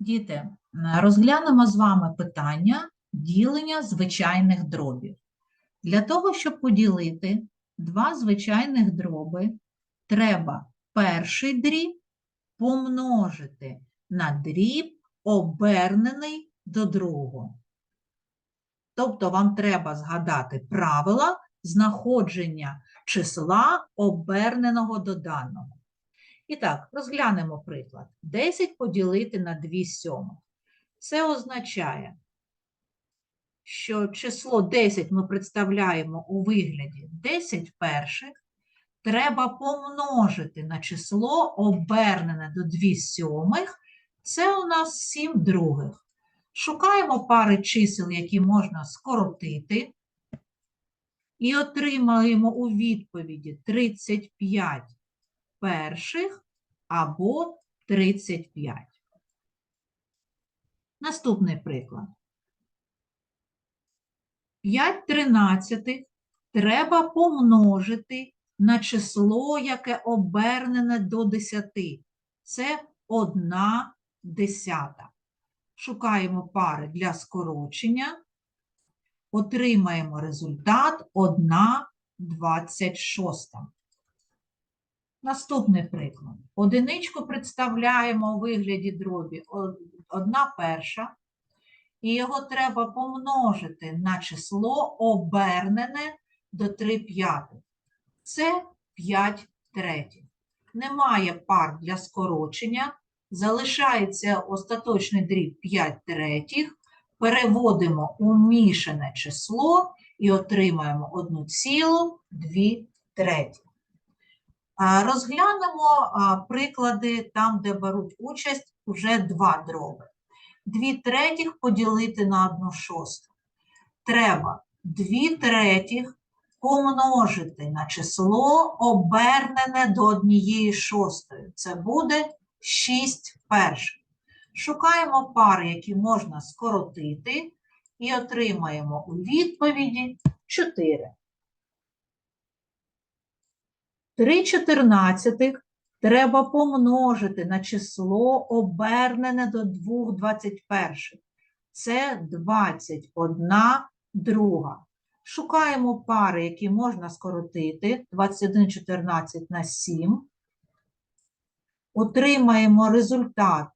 Діти, розглянемо з вами питання ділення звичайних дробів. Для того, щоб поділити два звичайних дроби, треба перший дріб помножити на дріб, обернений до другого. Тобто вам треба згадати правила знаходження числа оберненого до даного. І так, розглянемо приклад. 10 поділити на 2 сьомих. Це означає, що число 10 ми представляємо у вигляді 10 перших, треба помножити на число обернене до 2 сьомих, це у нас 7 других. Шукаємо пари чисел, які можна скоротити, і отримаємо у відповіді 35 перших або 35. Наступний приклад. 5 тринадцятих треба помножити на число, яке обернене до 10. Це 1 десята. Шукаємо пари для скорочення. Отримаємо результат 1 26. Наступний приклад. Одиничку представляємо у вигляді дробі одна перша, і його треба помножити на число обернене до 3 п'ятих. Це 5 третіх. Немає пар для скорочення, залишається остаточний дріб 5 третіх, переводимо у мішане число і отримаємо 1,2 треті. А, Розглянемо приклади там, де беруть участь уже два дроби. Дві третіх поділити на одну шосту. Треба дві третіх помножити на число обернене до однієї шостої. Це буде 6 перших. Шукаємо пари, які можна скоротити, і отримаємо у відповіді 4. 3 чотирнадцятих треба помножити на число обернене до 2 21. Це 21 друга. Шукаємо пари, які можна скоротити. 21 14 на 7. Отримаємо результат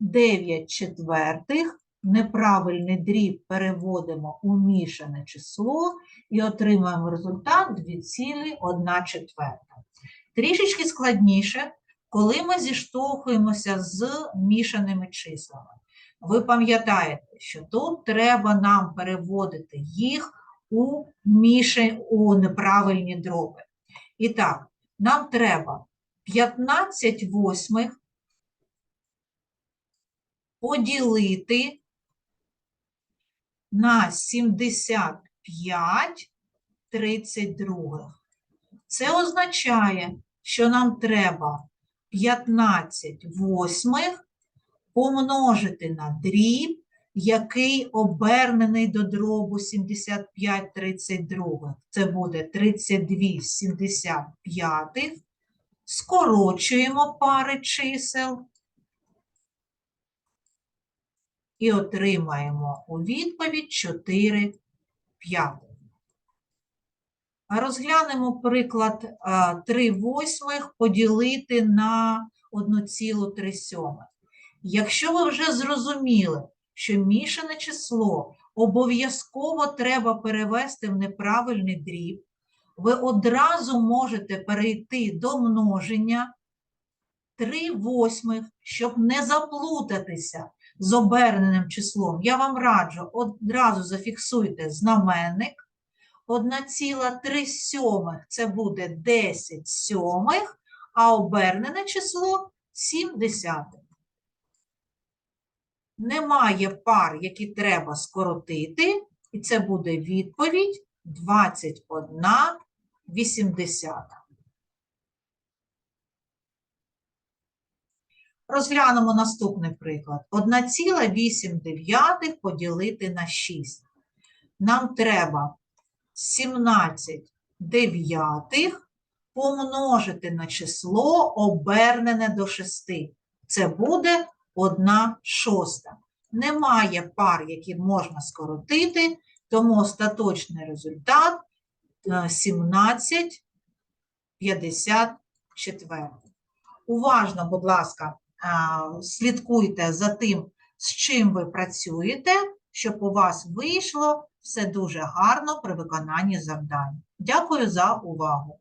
9 четвертих. Неправильний дріб переводимо у мішане число і отримаємо результат 2,1 четверта. Трішечки складніше, коли ми зіштовхуємося з мішаними числами. Ви пам'ятаєте, що тут треба нам переводити їх у, міші, у неправильні дроби. І так, нам треба 15 восьмих поділити на 75 32. Це означає, що нам треба 15 восьмих помножити на дріб, який обернений до дробу 75 32. Це буде 32 75. Скорочуємо пари чисел і отримаємо у відповідь 4 п'ятих. Розглянемо приклад а, 3 восьмих поділити на 1,3 сьомих. Якщо ви вже зрозуміли, що мішане число обов'язково треба перевести в неправильний дріб, ви одразу можете перейти до множення 3 восьмих, щоб не заплутатися з оберненим числом. Я вам раджу, одразу зафіксуйте знаменник. 1,3 сьомих це буде 10 сьомих, а обернене число 7 десятих. Немає пар, які треба скоротити, і це буде відповідь 21 80. Розглянемо наступний приклад. 1,8 поділити на 6. Нам треба 17 дев'ятих помножити на число обернене до 6. Це буде 1 шоста. Немає пар, які можна скоротити, тому остаточний результат е, 17 54. Уважно, будь ласка, слідкуйте за тим, з чим ви працюєте, щоб у вас вийшло все дуже гарно при виконанні завдань. Дякую за увагу.